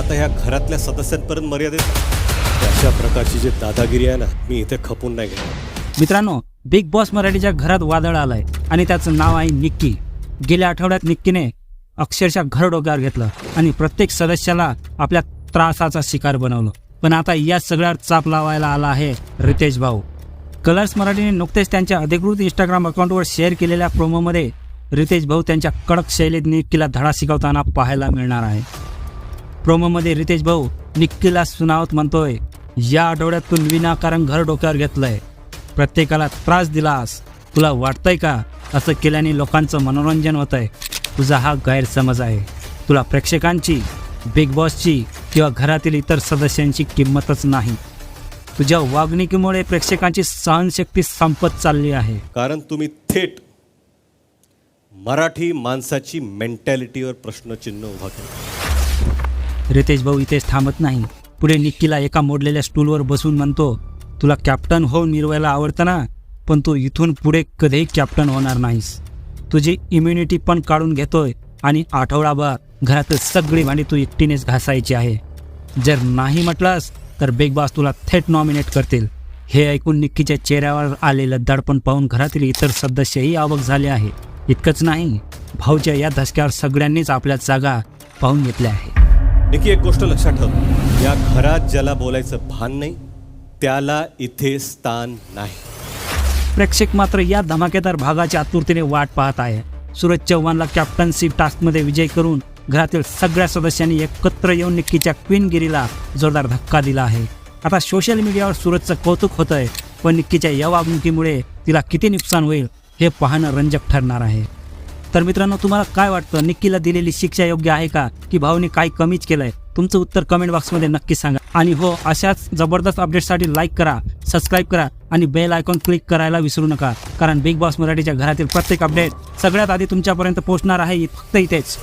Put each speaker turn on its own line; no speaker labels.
आता ह्या घरातल्या सदस्यांपर्यंत मर्यादित? अशा प्रकारची जी दादागिरी आहे ना मी इथे खपून नाही घेणार.
मित्रांनो बिग बॉस मराठीच्या घरात वादळ आलंय आणि त्याचं नाव आहे निक्की. गेल्या आठवड्यात निक्कीने अक्षरशः घर डोक्यावर घेतलं आणि प्रत्येक सदस्याला आपल्या त्रासाचा शिकार बनवलं. पण आता या सगळ्यावर चाप लावायला आला आहे रितेश भाऊ. कलर्स मराठीने नुकतेच त्यांच्या अधिकृत इंस्टाग्राम अकाउंटवर शेअर केलेल्या प्रोमोमध्ये रितेश भाऊ त्यांच्या कडक शैलीत निक्कीला धडा शिकवताना पाहायला मिळणार आहे. प्रोमोमध्ये रितेश भाऊ निक्कीला सुनावत म्हणतोय या आठवड्यात तू विनाकारण घर डोक्यावर घेतलंय. प्रत्येकाला त्रास दिलास. तुला वाटतंय का असं केल्याने लोकांचं मनोरंजन होतंय? तुझा हा गैरसमज आहे. तुला प्रेक्षकांची बिग बॉसची किंवा घरातील इतर सदस्यांची किंमतच नाही. तुझ्या वागणुकीमुळे प्रेक्षकांची सहनशक्ती संपत चालली आहे.
कारण तुम्ही थेट मराठी माणसाची मेंटॅलिटीवर प्रश्नचिन्ह उभा केलं.
रितेश भाऊ इथेच थांबत नाही. पुढे निक्कीला एका मोडलेल्या स्टूलवर बसून म्हणतो तुला कॅप्टन होऊन मिरवायला आवडतं ना? पण तू इथून पुढे कधीही कॅप्टन होणार नाहीस. तुझी इम्युनिटी पण काढून घेतोय आणि आठवडाभर घरातच सगळी भांडी तू एकटीनेच घासायची आहे. जर नाही म्हटलास तर बिग बॉस तुला थेट नॉमिनेट करतील. हे ऐकून निक्कीच्या चेहऱ्यावर आलेलं दडपण पाहून घरातील इतर सदस्यही आवक झाले आहे. इतकंच नाही भाऊच्या या धसक्यावर सगळ्यांनीच आपल्या जागा पाहून घेतल्या आहे
निकी एक गोष्ट लक्षात ठेव. या घरात ज्याला बोलायचं भान नाही त्याला इथे स्थान नाही.
प्रेक्षक मात्र या धमाकेदार भागाच्या आतुरतेने वाट पाहत आहे. सूरज चव्हाणला कॅप्टनशिप टास्कमध्ये विजय करून घरातील सगळ्या सदस्यांनी एकत्र येऊन निक्कीच्या क्वीनगिरीला जोरदार धक्का दिला आहे. आता सोशल मीडियावर सूरजचं कौतुक होत आहे पण निक्कीच्या या वागणुकीमुळे तिला किती नुकसान होईल हे पाहणं रंजक ठरणार आहे. तर मित्रांनो तुम्हाला काय वाटतं? निक्कीला दिलेली शिक्षा योग्य आहे का? की भाऊने काय कमीच केलंय? तुमचं उत्तर कमेंट बॉक्समध्ये नक्की सांगा. आणि हो अशाच जबरदस्त अपडेटसाठी लाईक करा सबस्क्राईब करा आणि बेल आयकॉन क्लिक करायला विसरू नका. कारण बिग बॉस मराठीच्या घरातील प्रत्येक अपडेट सगळ्यात आधी तुमच्यापर्यंत पोहोचणार आहे. फक्त इथेच.